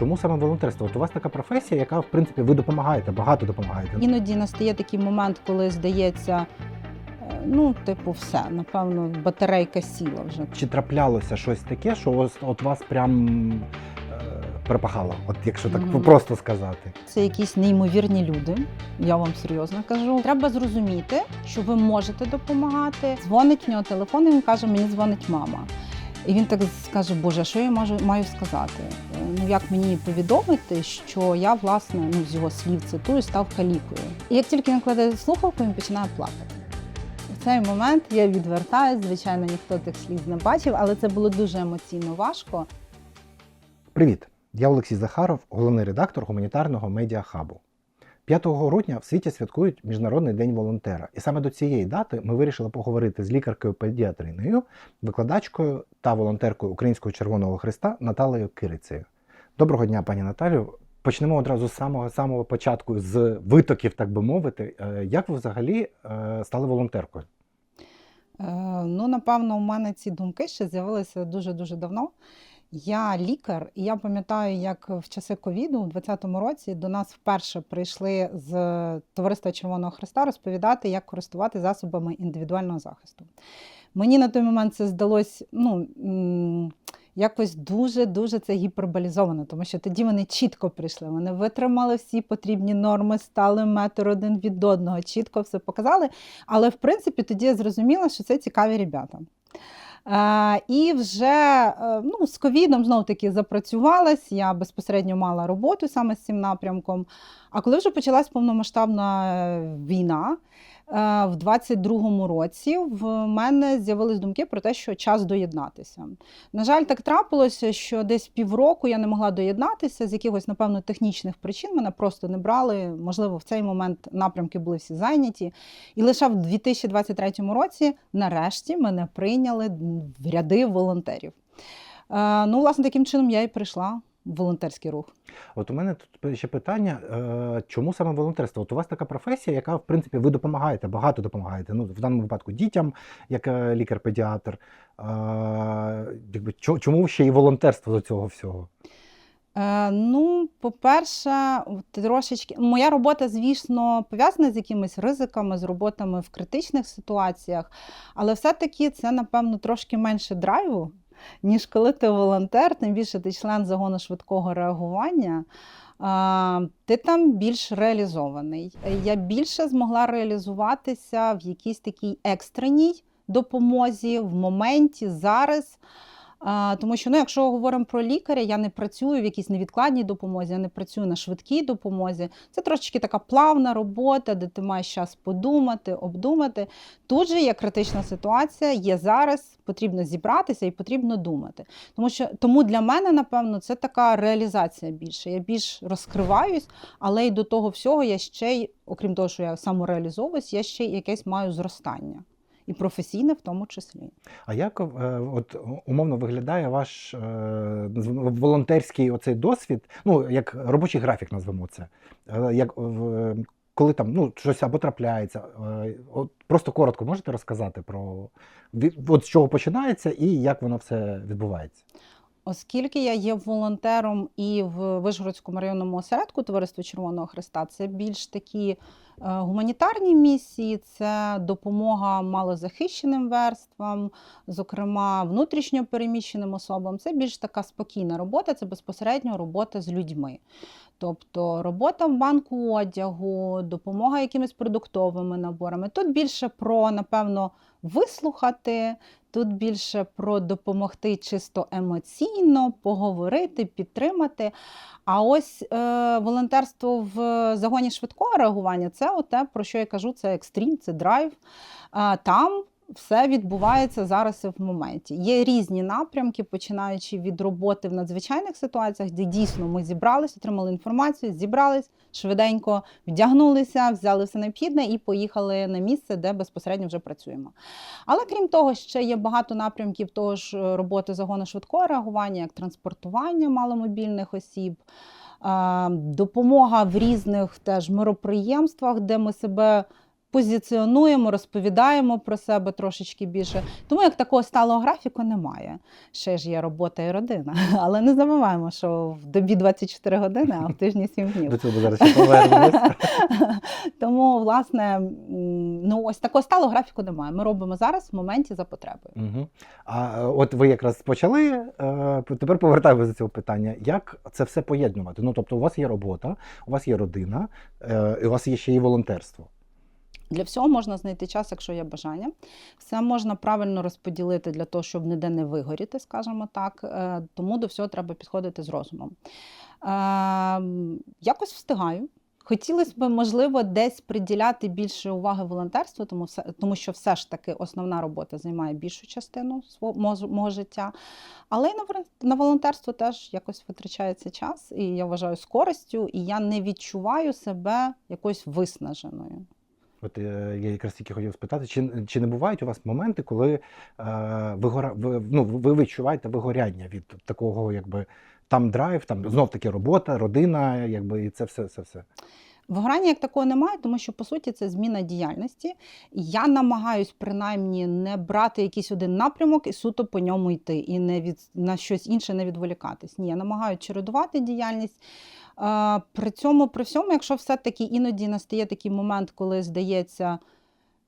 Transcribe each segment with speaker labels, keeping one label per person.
Speaker 1: Чому саме волонтерство? От у вас така професія, яка в принципі ви допомагаєте, багато допомагаєте.
Speaker 2: Іноді настає такий момент, коли здається, е, ну, типу, все, напевно, батарейка сіла вже.
Speaker 1: Чи траплялося щось таке, що ось от вас прям е, перепахало? От якщо так
Speaker 2: Мгм.
Speaker 1: просто сказати.
Speaker 2: Це якісь неймовірні люди. Я вам серйозно кажу. Треба зрозуміти, що ви можете допомагати. Дзвонить в нього телефон, і він каже: мені дзвонить мама. І він так скаже: Боже, а що я можу маю сказати? Ну як мені повідомити, що я власне ну з його слів цитую, став калікою. І як тільки він кладе слухавку, він починає плакати. В цей момент я відвертаюсь. Звичайно, ніхто тих слів не бачив, але це було дуже емоційно важко.
Speaker 1: Привіт! Я Олексій Захаров, головний редактор гуманітарного медіахабу. 5 грудня в світі святкують Міжнародний день волонтера. І саме до цієї дати ми вирішили поговорити з лікаркою педіатриною, викладачкою та волонтеркою Українського Червоного Христа Наталею Кирицею. Доброго дня, пані Наталю. Почнемо одразу з самого самого початку, з витоків, так би мовити. Е, Як ви взагалі е, стали волонтеркою?
Speaker 2: Е, Ну, напевно, у мене ці думки ще з'явилися дуже-дуже давно. Я лікар, і я пам'ятаю, як в часи ковіду у 2020 році до нас вперше прийшли з Товариства Червоного Христа розповідати, як користувати засобами індивідуального захисту. Мені на той момент це здалось ну, якось дуже-дуже це гіперболізовано, тому що тоді вони чітко прийшли. Вони витримали всі потрібні норми, стали метр один від одного, чітко все показали. Але в принципі тоді я зрозуміла, що це цікаві ребята. Е, і вже е, ну, з ковідом знову таки запрацювалась. Я безпосередньо мала роботу саме з цим напрямком. А коли вже почалась повномасштабна е, війна, в 22-му році в мене з'явились думки про те, що час доєднатися. На жаль, так трапилося, що десь півроку я не могла доєднатися з якихось, напевно, технічних причин. Мене просто не брали. Можливо, в цей момент напрямки були всі зайняті. І лише в 2023 році, нарешті, мене прийняли в ряди волонтерів. Е, ну, власне, таким чином я і прийшла волонтерський рух.
Speaker 1: От у мене тут ще питання: е, чому саме волонтерство? От у вас така професія, яка в принципі ви допомагаєте, багато допомагаєте. Ну, в даному випадку дітям, як е, лікар-педіатр. Е, якби, чому ще і волонтерство до цього всього?
Speaker 2: Ну, по-перше, трошечки моя робота, звісно, пов'язана з якимись ризиками, з роботами в критичних ситуаціях, але все-таки це, напевно, трошки менше драйву, ніж коли ти волонтер, тим більше ти член загону швидкого реагування. Ти там більш реалізований. Я більше змогла реалізуватися в якійсь такій екстреній допомозі в моменті зараз. Тому що, ну, якщо говоримо про лікаря, я не працюю в якійсь невідкладній допомозі, я не працюю на швидкій допомозі. Це трошечки така плавна робота, де ти маєш час подумати, обдумати. Тут же є критична ситуація, є зараз, потрібно зібратися і потрібно думати. Тому що тому для мене, напевно, це така реалізація більше. Я більш розкриваюсь, але й до того всього я ще й, окрім того, що я самореалізовуюсь, я ще й якесь маю зростання. І професійне в тому числі.
Speaker 1: А як е, от умовно виглядає ваш е, волонтерський оцей досвід? Ну, як робочий графік, назвемо це. Е, як, коли там ну, щось або трапляється. От просто коротко можете розказати про от з чого починається і як воно все відбувається?
Speaker 2: Оскільки я є волонтером і в Вишгородському районному осередку Товариства Червоного Христа, це більш такі е, гуманітарні місії, це допомога малозахищеним верствам, зокрема внутрішньо переміщеним особам. Це більш така спокійна робота, це безпосередньо робота з людьми. Тобто робота в банку одягу, допомога якимись продуктовими наборами. Тут більше про, напевно, вислухати, тут більше про допомогти чисто емоційно, поговорити, підтримати. А ось е, волонтерство в загоні швидкого реагування це те, про що я кажу, це екстрім, це драйв. Е, там все відбувається зараз і в моменті. Є різні напрямки, починаючи від роботи в надзвичайних ситуаціях, де дійсно ми зібралися, отримали інформацію, зібрались швиденько, вдягнулися, взяли все необхідне і поїхали на місце, де безпосередньо вже працюємо. Але крім того, ще є багато напрямків того ж е, роботи загону швидкого реагування, як транспортування маломобільних осіб. е, Допомога в різних теж мироприємствах, де ми себе позиціонуємо, розповідаємо про себе трошечки більше. Тому як такого сталого графіку немає. Ще ж є робота і родина. Але не забуваємо, що в добі 24 години, а в тижні 7 днів.
Speaker 1: До цього зараз повернемось.
Speaker 2: Тому, власне, ну ось такого сталого графіку немає. Ми робимо зараз в моменті за потребою.
Speaker 1: Угу. А от ви якраз почали, е, тепер повертаємося до цього питання. Як це все поєднувати? Ну, тобто, у вас є робота, у вас є родина, е, у вас є ще і волонтерство.
Speaker 2: Для всього можна знайти час, якщо є бажання. Все можна правильно розподілити для того, щоб ніде не вигоріти, скажімо так. Е, Тому до всього треба підходити з розумом. Е, Якось встигаю. Хотілося б, можливо, десь приділяти більше уваги волонтерству, тому, все, тому що все ж таки основна робота займає більшу частину свого мого, життя. Але й на, на волонтерство теж якось витрачається час, і я вважаю з користю, і я не відчуваю себе якось виснаженою.
Speaker 1: От е, я якраз тільки хотів спитати, чи, чи не бувають у вас моменти, коли е, вигора, ви, ну, ви відчуваєте вигоряння від такого, якби там драйв, там знов таки робота, родина, якби і це все, все, все.
Speaker 2: Вигорання як такого немає, тому що по суті це зміна діяльності. Я намагаюсь принаймні не брати якийсь один напрямок і суто по ньому йти, і не від на щось інше не відволікатись. Ні, я намагаюся чередувати діяльність. При цьому, при всьому, якщо все-таки іноді настає такий момент, коли здається.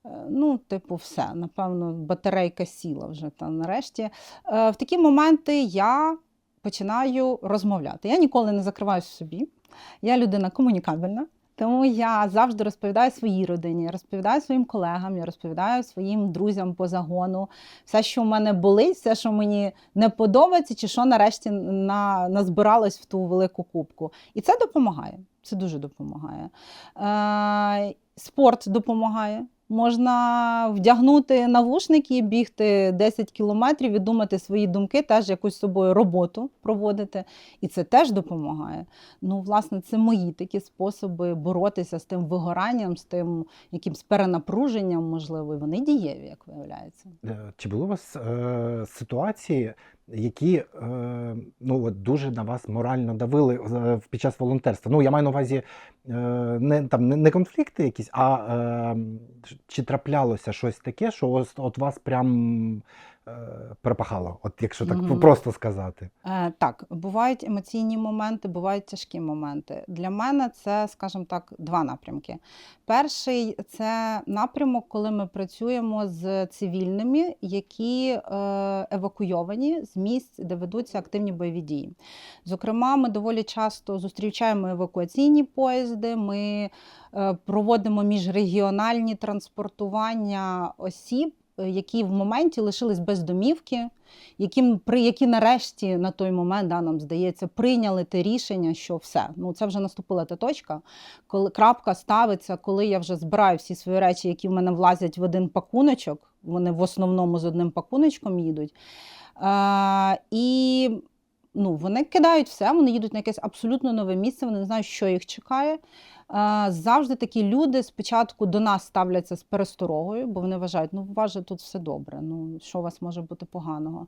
Speaker 2: е, Ну, типу, все, напевно, батарейка сіла вже там нарешті. Е, В такі моменти я починаю розмовляти. Я ніколи не закриваюся собі. Я людина комунікабельна. Тому я завжди розповідаю своїй родині, розповідаю своїм колегам, я розповідаю своїм друзям по загону, все, що в мене болить, все, що мені не подобається, чи що нарешті на, назбиралось в ту велику кубку. І це допомагає. Це дуже допомагає. Е, спорт допомагає. Можна вдягнути навушники, бігти 10 кілометрів і думати свої думки, теж якусь собою роботу проводити. І це теж допомагає. Ну, власне, це мої такі способи боротися з тим вигоранням, з тим якимсь перенапруженням, можливо, вони дієві, як виявляється.
Speaker 1: Е, Чи були у вас е, ситуації, які е, ну, от дуже на вас морально давили е, під час волонтерства? Ну, я маю на увазі е, не, там, не, конфлікти якісь, а е, чи траплялося щось таке, що от вас прям перепахало, от якщо так
Speaker 2: Мгм.
Speaker 1: просто сказати.
Speaker 2: Е, так, бувають емоційні моменти, бувають тяжкі моменти. Для мене це, скажімо так, два напрямки. Перший це напрямок, коли ми працюємо з цивільними, які е, евакуйовані з місць, де ведуться активні бойові дії. Зокрема, ми доволі часто зустрічаємо евакуаційні поїзди. Ми е, проводимо міжрегіональні транспортування осіб, е, які в моменті лишились без домівки, яким при які нарешті на той момент да, нам здається прийняли те рішення, що все, ну це вже наступила та точка, коли крапка ставиться, коли я вже збираю всі свої речі, які в мене влазять в один пакуночок. Вони в основному з одним пакуночком їдуть. Е, і ну, вони кидають все, вони їдуть на якесь абсолютно нове місце, вони не знають, що їх чекає. Завжди такі люди спочатку до нас ставляться з пересторогою, бо вони вважають, ну у вас же тут все добре, ну що у вас може бути поганого.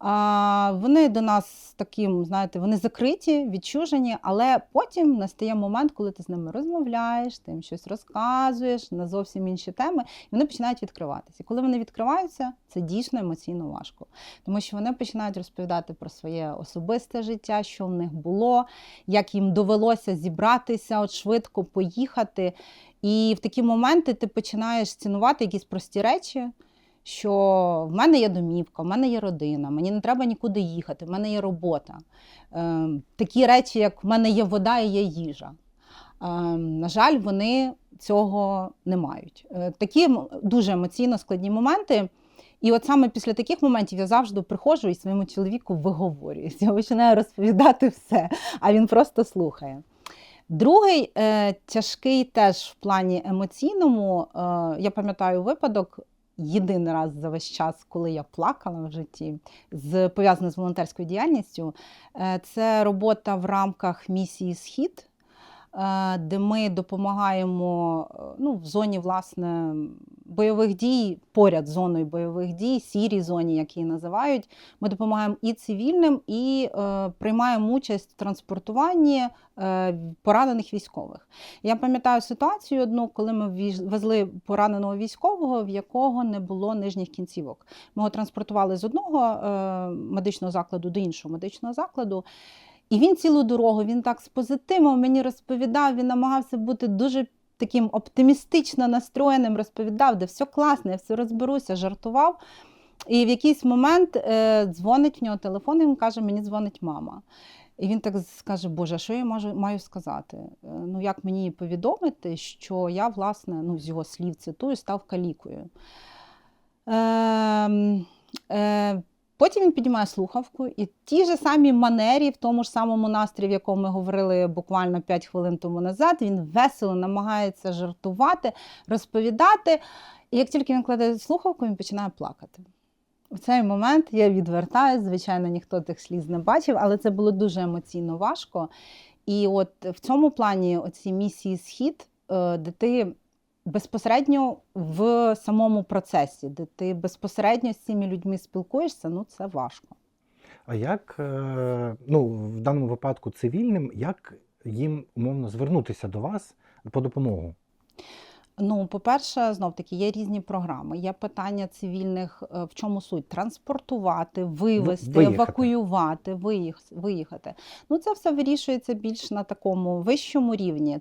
Speaker 2: Вони до нас таким, знаєте, вони закриті, відчужені, але потім настає момент, коли ти з ними розмовляєш, ти їм щось розказуєш на зовсім інші теми, і вони починають відкриватися. І коли вони відкриваються, це дійсно емоційно важко, тому що вони починають розповідати про своє особисте життя, що в них було, як їм довелося зібратися, от швидко поїхати. І в такі моменти ти починаєш цінувати якісь прості речі що в мене є домівка, в мене є родина, мені не треба нікуди їхати, в мене є робота. Е, такі речі, як в мене є вода і є їжа. Е, на жаль, вони цього не мають. Е, такі дуже емоційно складні моменти. І от саме після таких моментів я завжди приходжу і своєму чоловіку виговорююсь. Я починаю розповідати все, а він просто слухає. Другий е, тяжкий теж в плані емоційному. Е, я пам'ятаю випадок, єдиний раз за весь час, коли я плакала в житті, з пов'язана з волонтерською діяльністю. Е, Це робота в рамках місії Схід, де ми допомагаємо е, ну, в зоні власне бойових дій поряд з зоною бойових дій, сірій зоні, як її називають. Ми допомагаємо і цивільним, і е, приймаємо участь в транспортуванні е, поранених військових. Я пам'ятаю ситуацію одну, коли ми везли пораненого військового, в якого не було нижніх кінцівок. Ми його транспортували з одного е, медичного закладу до іншого медичного закладу. І він цілу дорогу, він так з позитивом мені розповідав, він намагався бути дуже таким оптимістично настроєним, розповідав, де все класно, я все розберуся, жартував. І в якийсь момент е, дзвонить в нього телефон, і він каже, мені дзвонить мама. І він так скаже: Боже, що я можу, маю сказати? Е, Ну, як мені повідомити, що я, власне, ну, з його слів цитую, став калікою. Ем, е, Потім він піднімає слухавку, і в тій же самій манері, в тому ж самому настрої, в якому ми говорили буквально 5 хвилин тому назад, він весело намагається жартувати, розповідати. І як тільки він кладе слухавку, він починає плакати. В цей момент я відвертаюсь, звичайно, ніхто тих сліз не бачив, але це було дуже емоційно важко. І от в цьому плані оці місії Схід, е, де ти безпосередньо в самому процесі, де ти безпосередньо з цими людьми спілкуєшся, ну це важко.
Speaker 1: А як, е, ну, в даному випадку цивільним, як їм умовно звернутися до вас по допомогу?
Speaker 2: Ну, по-перше, знов таки є різні програми. Є питання цивільних, е, в чому суть? Транспортувати, вивезти,
Speaker 1: виїхати.
Speaker 2: евакуювати, виїхати. Ну, це все вирішується більш на такому вищому рівні.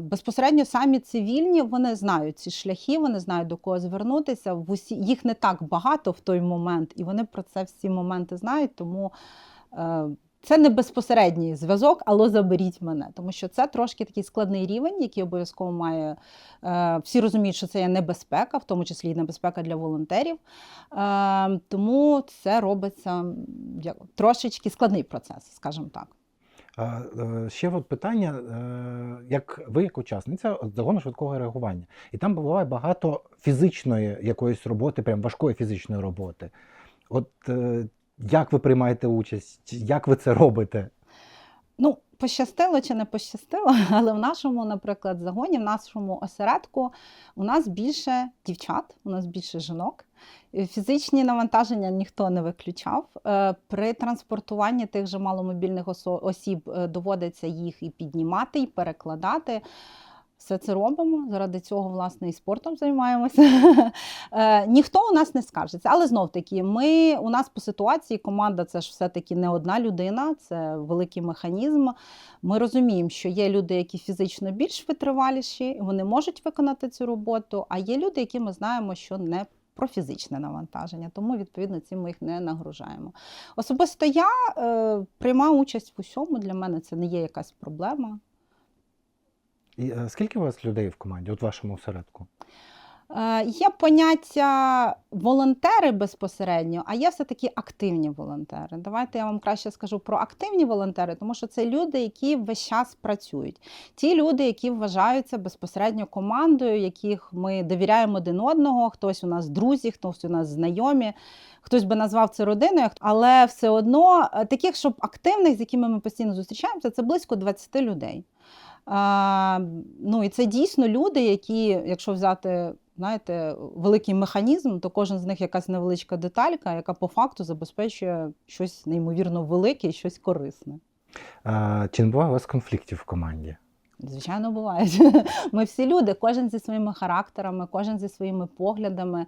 Speaker 2: Безпосередньо самі цивільні вони знають ці шляхи, вони знають до кого звернутися. В усі їх не так багато в той момент, і вони про це всі моменти знають. Тому е, це не безпосередній зв'язок, але заберіть мене, тому що це трошки такий складний рівень, який обов'язково має. Е, всі розуміють, що це є небезпека, в тому числі і небезпека для волонтерів. Е, тому це робиться трошечки складний процес, скажімо так.
Speaker 1: Е, Ще от питання, як ви як учасниця загону швидкого реагування, і там буває багато фізичної якоїсь роботи, прям важкої фізичної роботи. От як ви приймаєте участь, як ви це робите?
Speaker 2: Ну, пощастило чи не пощастило, але в нашому, наприклад, загоні, в нашому осередку у нас більше дівчат, у нас більше жінок. Фізичні навантаження ніхто не виключав. Е, При транспортуванні тих же маломобільних осіб е, доводиться їх і піднімати, і перекладати. Все це робимо. Заради цього, власне, і спортом займаємося. Е, Ніхто у нас не скаржиться. Але знов таки, ми у нас по ситуації команда це ж все-таки не одна людина, це великий механізм. Ми розуміємо, що є люди, які фізично більш витриваліші, вони можуть виконати цю роботу. А є люди, які ми знаємо, що не про фізичне навантаження, тому відповідно цим ми їх не нагружаємо. Особисто я е, приймаю участь в усьому. Для мене це не є якась проблема.
Speaker 1: І е, скільки у вас людей в команді, от вашому осередку?
Speaker 2: Е, Є поняття волонтери безпосередньо, а є все-таки активні волонтери. Давайте я вам краще скажу про активні волонтери, тому що це люди, які весь час працюють. Ті люди, які вважаються безпосередньо командою, яких ми довіряємо один одного. Хтось у нас друзі, хтось у нас знайомі, хтось би назвав це родиною, але все одно е, таких, щоб активних, з якими ми постійно зустрічаємося, це близько 20 людей. Ну і це дійсно люди, які, якщо взяти знаєте, великий механізм, то кожен з них якась невеличка деталька, яка по факту забезпечує щось неймовірно велике і щось корисне.
Speaker 1: А, чи не буває у вас конфліктів в команді?
Speaker 2: Звичайно, бувають. Ми всі люди, кожен зі своїми характерами, кожен зі своїми поглядами.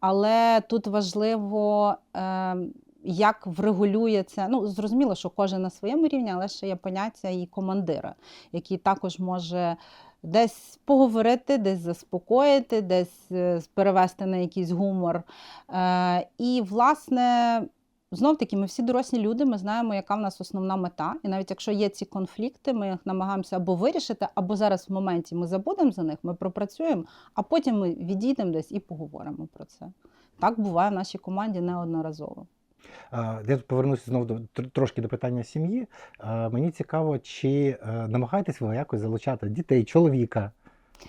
Speaker 2: Але тут важливо, е, як врегулюється. Ну, зрозуміло, що кожен на своєму рівні, але ще є поняття і командира, який також може десь поговорити, десь заспокоїти, десь е, перевести на якийсь гумор. Е, і, власне, Знов таки, ми всі дорослі люди, ми знаємо, яка в нас основна мета. І навіть якщо є ці конфлікти, ми їх намагаємося або вирішити, або зараз в моменті ми забудемо за них, ми пропрацюємо, а потім ми відійдемо десь і поговоримо про це. Так буває в нашій команді неодноразово.
Speaker 1: Я тут повернуся знову до трошки до питання сім'ї. Мені цікаво, чи е, намагаєтесь ви якось залучати дітей, чоловіка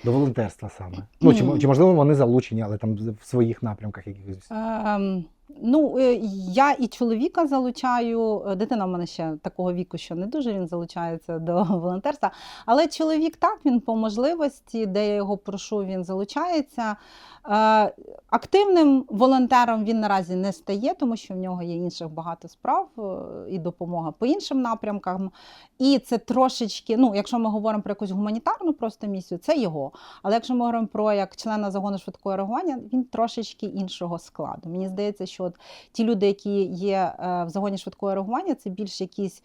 Speaker 1: до волонтерства саме? Ну, чи, чи можливо вони залучені, але там в своїх напрямках якихось.
Speaker 2: Ем, Ну, е, я і чоловіка залучаю. е, Дитина в мене ще такого віку, що не дуже він залучається до волонтерства. Але чоловік так, він по можливості, де я його прошу, він залучається. Е, Активним волонтером він наразі не стає, тому що в нього є інших багато справ е, і допомога по іншим напрямкам. І це трошечки, ну, якщо ми говоримо про якусь гуманітарну просто місію, це його. Але якщо ми говоримо про як члена загону швидкого реагування, він трошечки іншого складу. Мені здається, що от ті люди, які є е, в загоні швидкого реагування, це більш якісь.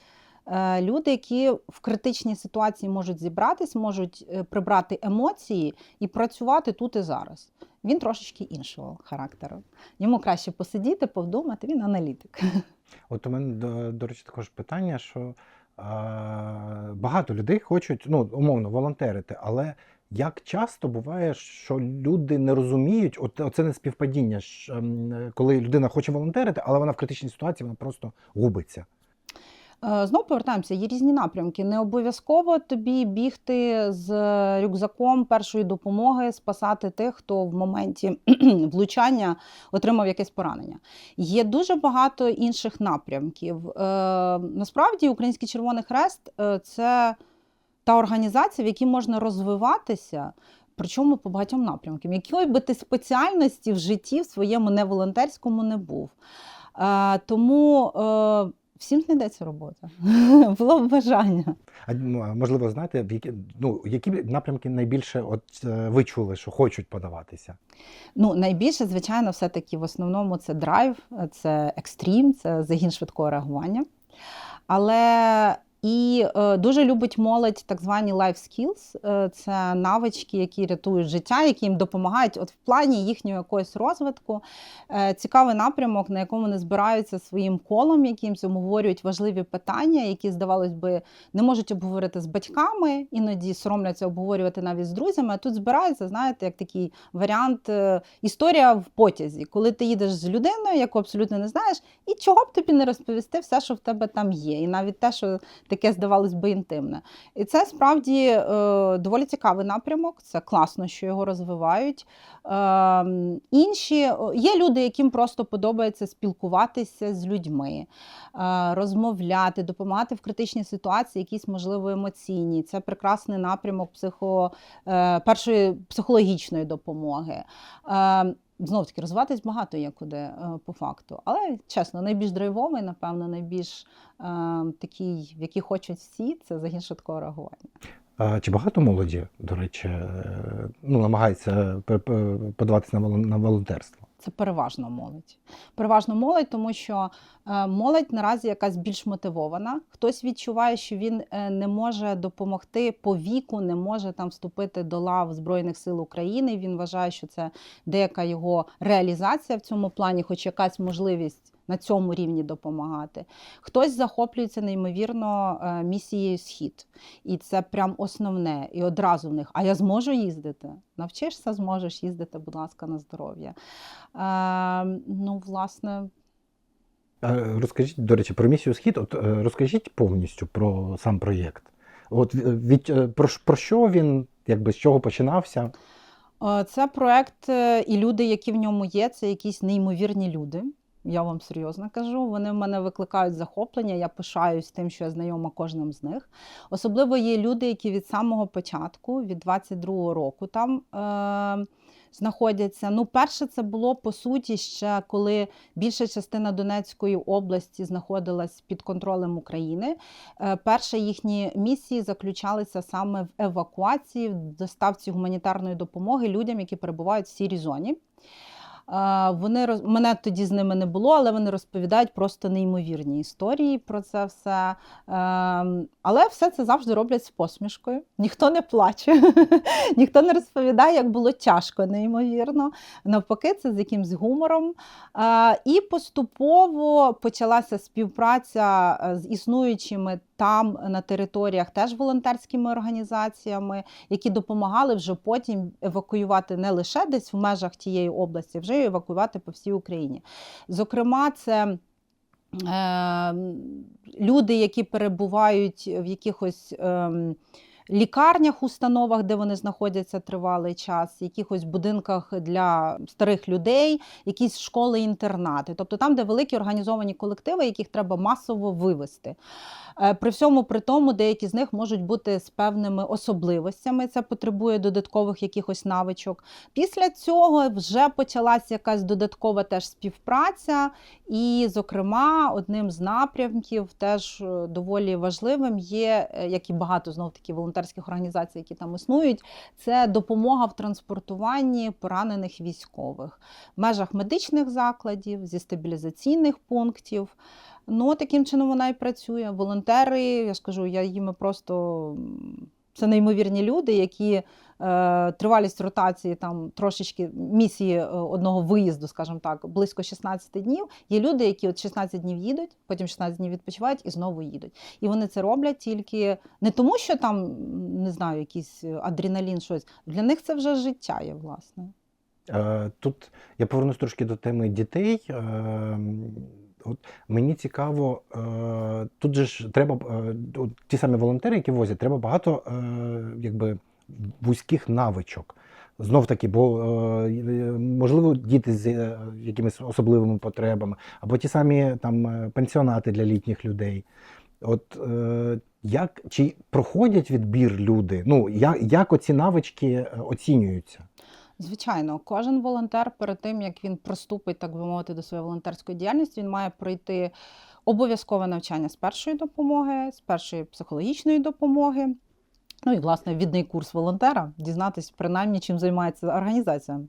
Speaker 2: Люди, які в критичній ситуації можуть зібратись, можуть прибрати емоції і працювати тут і зараз. Він трошечки іншого характеру. Йому краще посидіти, повдумати. Він аналітик.
Speaker 1: От у мене, до, до речі, також питання, що е, багато людей хочуть, ну, умовно, волонтерити, але як часто буває, що люди не розуміють, от оце не співпадіння, коли людина хоче волонтерити, але вона в критичній ситуації вона просто губиться.
Speaker 2: Е, Знов повертаємося, є різні напрямки. Не обов'язково тобі бігти з рюкзаком першої допомоги, спасати тих, хто в моменті влучання отримав якесь поранення. Є дуже багато інших напрямків. Е, Насправді, Український Червоний Хрест е, це та організація, в якій можна розвиватися. Причому по багатьом напрямкам, якої би ти спеціальності в житті в своєму неволонтерському не був. Тому всім знайдеться робота. Було б бажання.
Speaker 1: А ну, можливо, знаєте, в які, ну, які напрямки найбільше от, е, ви чули, що хочуть подаватися?
Speaker 2: Ну, найбільше, звичайно, все-таки в основному це драйв, це екстрім, це загін швидкого реагування. Але і е, дуже любить молодь так звані life skills. Е, це навички, які рятують життя, які їм допомагають от в плані їхнього якогось розвитку. Е, цікавий напрямок, на якому вони збираються своїм колом, якимсь обговорюють важливі питання, які, здавалось би, не можуть обговорити з батьками, іноді соромляться обговорювати навіть з друзями. А тут збираються, знаєте, як такий варіант е, історія в потязі, коли ти їдеш з людиною, яку абсолютно не знаєш, і чого б тобі не розповісти все, що в тебе там є, і навіть те, що таке здавалось би інтимне. І це справді е, доволі цікавий напрямок. Це класно, що його розвивають. Е, інші є люди, яким просто подобається спілкуватися з людьми, е, розмовляти, допомагати в критичній ситуації, якісь можливо емоційні. Це прекрасний напрямок психо, е, першої психологічної допомоги. Е, Знов таки розвиватись багато є куди е, по факту. Але чесно, найбільш драйвовий, напевно, найбільш е, такий, в який хочуть всі, це загін швидкого реагування.
Speaker 1: А, чи багато молоді, до речі, е, ну, намагається пе- подаватися на волонтерство?
Speaker 2: Це переважно молодь. Переважно молодь, тому що е, молодь наразі якась більш мотивована. Хтось відчуває, що він е, не може допомогти по віку, не може там вступити до лав Збройних сил України. Він вважає, що це деяка його реалізація в цьому плані, хоч якась можливість. На цьому рівні допомагати. Хтось захоплюється неймовірно е, місією схід, і це прям основне. І одразу в них: а я зможу їздити? Навчишся, зможеш їздити, будь ласка, на здоров'я. Е, ну, власне,
Speaker 1: Розкажіть, до речі, про місію Схід. От е, розкажіть повністю про сам проєкт. От від, е, про, про що він, якби з чого починався?
Speaker 2: це проект, і люди, які в ньому є, це якісь неймовірні люди. Я вам серйозно кажу. Вони в мене викликають захоплення. Я пишаюсь тим, що я знайома кожним з них. Особливо є люди, які від самого початку, від 22-го року, там е- знаходяться. Ну, перше, це було по суті ще коли більша частина Донецької області знаходилась під контролем України. Е, Перші їхні місії заключалися саме в евакуації, в доставці гуманітарної допомоги людям, які перебувають в сірій зоні. Вони роз... мене тоді з ними не було, але вони розповідають просто неймовірні історії про це все. Ем, Але все це завжди роблять з посмішкою. Ніхто не плаче, ніхто не розповідає, як було тяжко, неймовірно. Навпаки, це з якимсь гумором. І поступово почалася співпраця е, з існуючими там на територіях теж волонтерськими організаціями, які допомагали вже потім евакуювати не лише десь в межах тієї області, вже й евакуювати по всій Україні. Зокрема, це е, люди, які перебувають в якихось. Лікарнях, установах, де вони знаходяться тривалий час, якихось будинках для старих людей, якісь школи-інтернати, тобто там, де великі організовані колективи, яких треба масово вивести. Е, При всьому при тому, деякі з них можуть бути з певними особливостями. Це потребує додаткових якихось навичок. Після цього вже почалася якась додаткова теж співпраця, і, зокрема, одним з напрямків, теж е, доволі важливим є, е, як і багато знов таки волонтерських організацій, які там існують, це допомога в транспортуванні поранених військових в межах медичних закладів, зі стабілізаційних пунктів. Ну, таким чином вона і працює. Волонтери, я скажу, я їм просто це неймовірні люди, які е, тривалість ротації там трошечки місії е, одного виїзду, скажімо так, близько 16 днів. Є люди, які от 16 днів їдуть, потім 16 днів відпочивають і знову їдуть. І вони це роблять тільки не тому, що там не знаю, якийсь адреналін, щось для них це вже життя є, власне.
Speaker 1: Е, Тут я повернусь трошки до теми дітей. От мені цікаво, е, тут же ж треба е, от ті самі волонтери, які возять, треба багато е, якби вузьких навичок. Знов таки, бо можливо діти з якимись особливими потребами, або ті самі там пенсіонати для літніх людей. От як чи проходять відбір люди? Ну як, як оці навички оцінюються?
Speaker 2: Звичайно, кожен волонтер перед тим, як він приступить, так би мовити, до своєї волонтерської діяльності, він має пройти обов'язкове навчання з першої допомоги, з першої психологічної допомоги. Ну і власне відний курс волонтера, дізнатись принаймні, чим займається організація.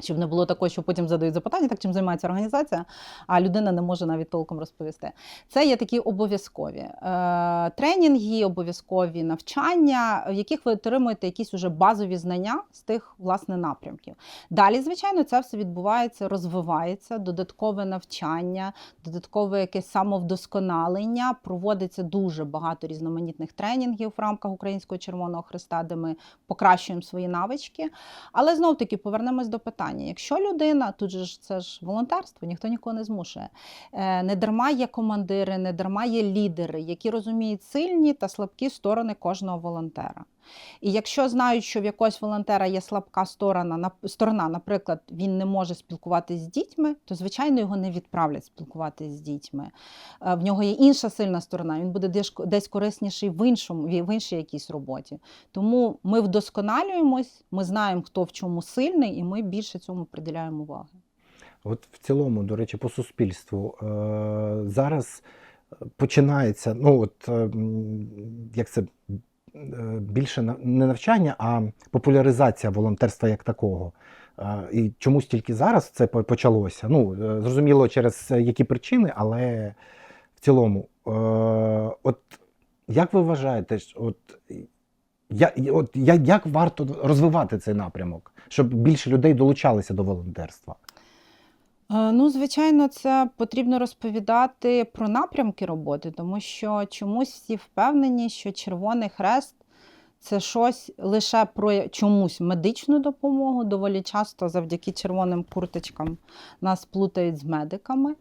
Speaker 2: Щоб не було такого, що потім задають запитання, так чим займається організація, а людина не може навіть толком розповісти. Це є такі обов'язкові е, тренінги, обов'язкові навчання, в яких ви отримуєте якісь уже базові знання з тих власне напрямків. Далі, звичайно, це все відбувається, розвивається, додаткове навчання, додаткове якесь самовдосконалення. Проводиться дуже багато різноманітних тренінгів в рамках Українського Червоного Христа, де ми покращуємо свої навички. Але знов таки повернемось до питання. Якщо людина, тут же ж це ж волонтерство, ніхто нікого не змушує. Е, Не дарма є командири, не дарма є лідери, які розуміють сильні та слабкі сторони кожного волонтера. І якщо знають, що в якогось волонтера є слабка сторона, сторона, наприклад, він не може спілкуватися з дітьми, то звичайно його не відправлять спілкуватися з дітьми. Е, В нього є інша сильна сторона, він буде десь, корисніший в іншому, в іншій якійсь роботі. Тому ми вдосконалюємось, ми знаємо, хто в чому сильний, і ми більше цьому приділяємо уваги.
Speaker 1: От в цілому, до речі, по суспільству е, зараз починається, ну от е, як це більше на- не навчання, а популяризація волонтерства як такого. Е, І чомусь тільки зараз це почалося. Ну, е, зрозуміло, через які причини, але в цілому, е, от як ви вважаєте, от, от, як варто розвивати цей напрямок, щоб більше людей долучалися до волонтерства?
Speaker 2: Е, Ну, звичайно, це потрібно розповідати про напрямки роботи, тому що чомусь всі впевнені, що Червоний Хрест це щось лише про чомусь медичну допомогу. Доволі часто завдяки червоним курточкам нас плутають з медиками.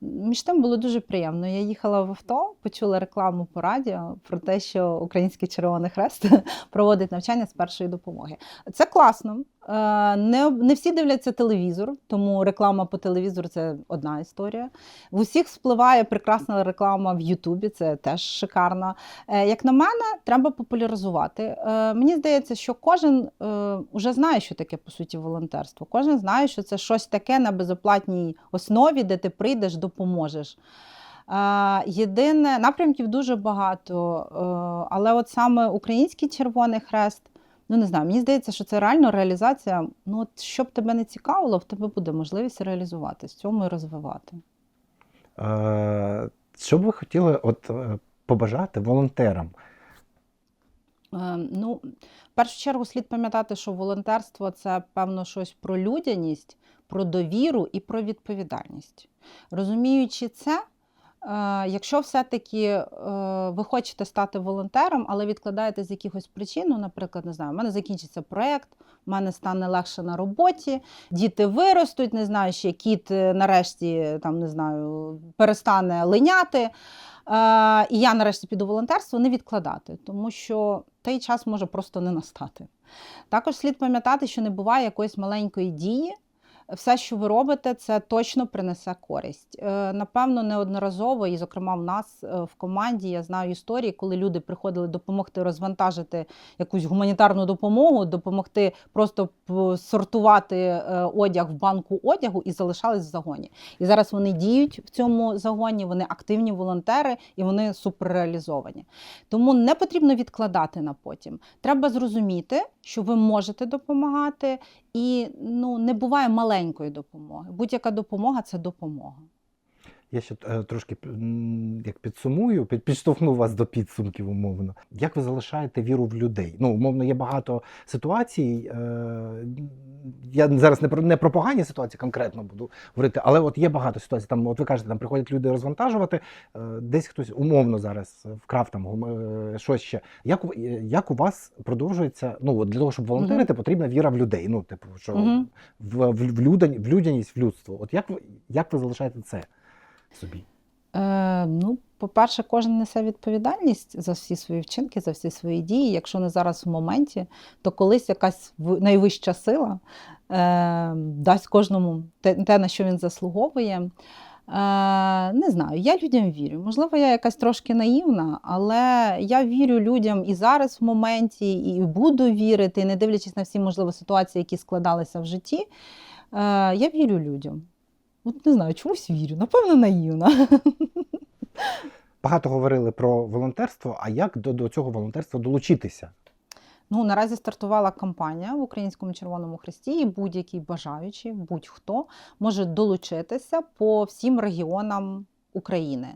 Speaker 2: Між тим було дуже приємно. Я їхала в авто, почула рекламу по радіо про те, що Український Червоний Хрест проводить навчання з першої допомоги. Це класно. Е, Не, не всі дивляться телевізор, тому реклама по телевізору це одна історія. В усіх спливає прекрасна реклама в Ютубі, це теж шикарно. Е, Як на мене, треба популяризувати. Е, Мені здається, що кожен вже знає, що таке по суті волонтерство. Кожен знає, що це щось таке на безоплатній основі, де ти прийдеш, допоможеш. Єдине, напрямків дуже багато, але от саме Український Червоний Хрест. Ну, не знаю, мені здається, що це реально реалізація. Ну, от що б тебе не цікавило, в тебе буде можливість реалізуватись, в цьому і розвивати.
Speaker 1: Е, Що б ви хотіли от, е, побажати волонтерам?
Speaker 2: Е, Ну, в першу чергу слід пам'ятати, що волонтерство це певно щось про людяність, про довіру і про відповідальність. Розуміючи це, якщо все-таки е, ви хочете стати волонтером, але відкладаєте з якихось причин, ну, наприклад, не знаю, в мене закінчиться проєкт, в мене стане легше на роботі, діти виростуть, не знаю, ще кіт е, нарешті там, не знаю, перестане линяти. і я нарешті піду волонтерство, не відкладати, тому що той час може просто не настати. Також слід пам'ятати, що не буває якоїсь маленької дії. Все, що ви робите, це точно принесе користь. Е, Напевно, неодноразово, і, зокрема, в нас е, в команді я знаю історії, коли люди приходили допомогти розвантажити якусь гуманітарну допомогу, допомогти просто сортувати е, одяг в банку одягу і залишались в загоні. І зараз вони діють в цьому загоні, вони активні волонтери і вони суперреалізовані. Тому не потрібно відкладати на потім. Треба зрозуміти, що ви можете допомагати, і ну не буває маленької допомоги. Будь-яка допомога це допомога.
Speaker 1: Я ще е, трошки як підсумую, під, підштовхну вас до підсумків, умовно. Як ви залишаєте віру в людей? Ну, умовно, є багато ситуацій. Е, я зараз не про не про погані ситуації конкретно буду говорити, але от є багато ситуацій. Там, от ви кажете, там приходять люди розвантажувати, е, десь хтось умовно зараз вкрав там гум- щось ще. Як, як у вас продовжується? Ну, от для того, щоб волонтерити, потрібна віра в людей. Ну, типу, що в, в, в, людяні, в людяність, в людство. От як ви, як ви залишаєте це собі?
Speaker 2: Е, ну, по-перше, кожен несе відповідальність за всі свої вчинки, за всі свої дії. Якщо не зараз в моменті, то колись якась найвища сила е, дасть кожному те, те, на що він заслуговує. Е, не знаю, я людям вірю. Можливо, я якась трошки наївна, але я вірю людям і зараз в моменті, і буду вірити, не дивлячись на всі можливі ситуації, які складалися в житті. Е, я вірю людям. От не знаю, чомусь вірю. Напевно, наївна.
Speaker 1: Багато говорили про волонтерство. А як до, до цього волонтерства долучитися?
Speaker 2: Ну, наразі стартувала кампанія в Українському Червоному Хресті, і будь-який бажаючий, будь-хто може долучитися по всім регіонам України.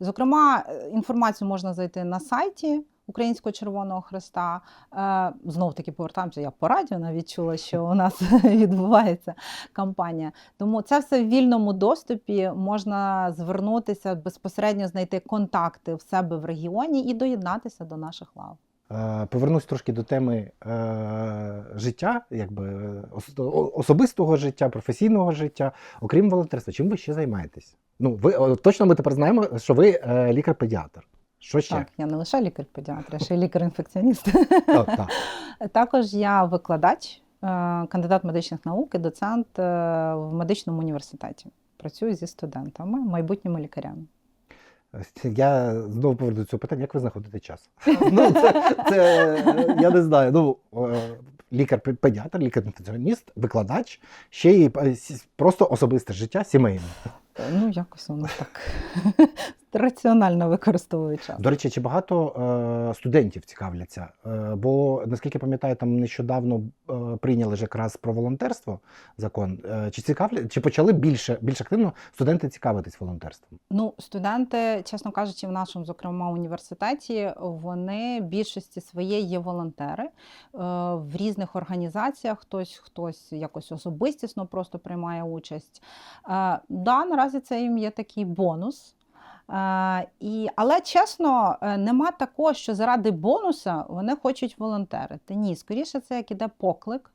Speaker 2: Зокрема, е, інформацію можна знайти на сайті. Українського Червоного Хреста. Е, Знов таки повертаємося. Я по радіо навіть чула, що у нас відбувається кампанія. Тому це все в вільному доступі. Можна звернутися безпосередньо знайти контакти в себе в регіоні і доєднатися до наших лав.
Speaker 1: Е, Повернусь трошки до теми е, життя, якби особистого життя, професійного життя, окрім волонтерства. Чим ви ще займаєтесь? Ну, ви точно ми тепер знаємо, що ви лікар-педіатр. Що ще?
Speaker 2: Так, я не лише лікар-педіатр, я ще й лікар-інфекціоніст.
Speaker 1: Так, так.
Speaker 2: Також я викладач, е, кандидат медичних наук і доцент е, в медичному університеті. Працюю зі студентами, майбутніми лікарями.
Speaker 1: Я знову поверну до цього питання, як ви знаходите час? Ну, це, це я не знаю. Ну, е, лікар-педіатр, лікар-інфекціоніст, викладач, ще й просто особисте життя сімейне.
Speaker 2: Ну, якось воно так раціонально використовую час.
Speaker 1: До речі, чи багато е, студентів цікавляться? Е, бо, наскільки пам'ятаю, там нещодавно е, прийняли ж якраз про волонтерство закон. Е, чи цікавля, чи почали більше, більш активно студенти цікавитись волонтерством?
Speaker 2: Ну, студенти, чесно кажучи, в нашому, зокрема, університеті, вони більшості своєї є волонтери е, в різних організаціях. Хтось хтось якось особистісно просто приймає участь. Е, Да, наразі це їм є такий бонус. І, але чесно, е, нема такого, що заради бонуса вони хочуть волонтерити. Ні, скоріше, це як іде поклик.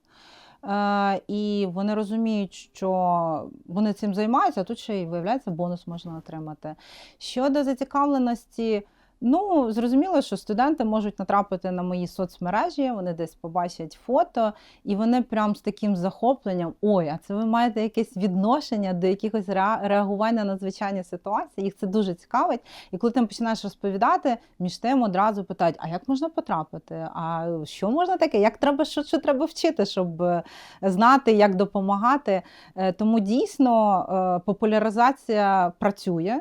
Speaker 2: Е, і вони розуміють, що вони цим займаються, а тут ще й виявляється, бонус можна отримати. Щодо зацікавленості, ну зрозуміло, що студенти можуть натрапити на мої соцмережі, вони десь побачать фото, і вони прям з таким захопленням: ой, а це ви маєте якесь відношення до якихось ре- реагування на звичайні ситуації. Їх це дуже цікавить. І коли ти починаєш розповідати, між тим одразу питають: а як можна потрапити? А що можна таке? Як треба, що, що треба вчити, щоб е, знати, як допомагати? Е, Тому дійсно е, популяризація працює.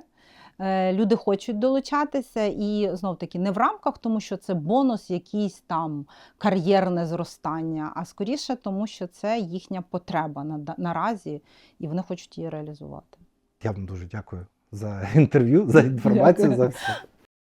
Speaker 2: Е, Люди хочуть долучатися, і знов таки не в рамках, тому що це бонус, якийсь там кар'єрне зростання, а скоріше тому, що це їхня потреба на- наразі, і вони хочуть її реалізувати.
Speaker 1: Я вам дуже дякую за інтерв'ю, за інформацію,
Speaker 2: Дякую.
Speaker 1: за все.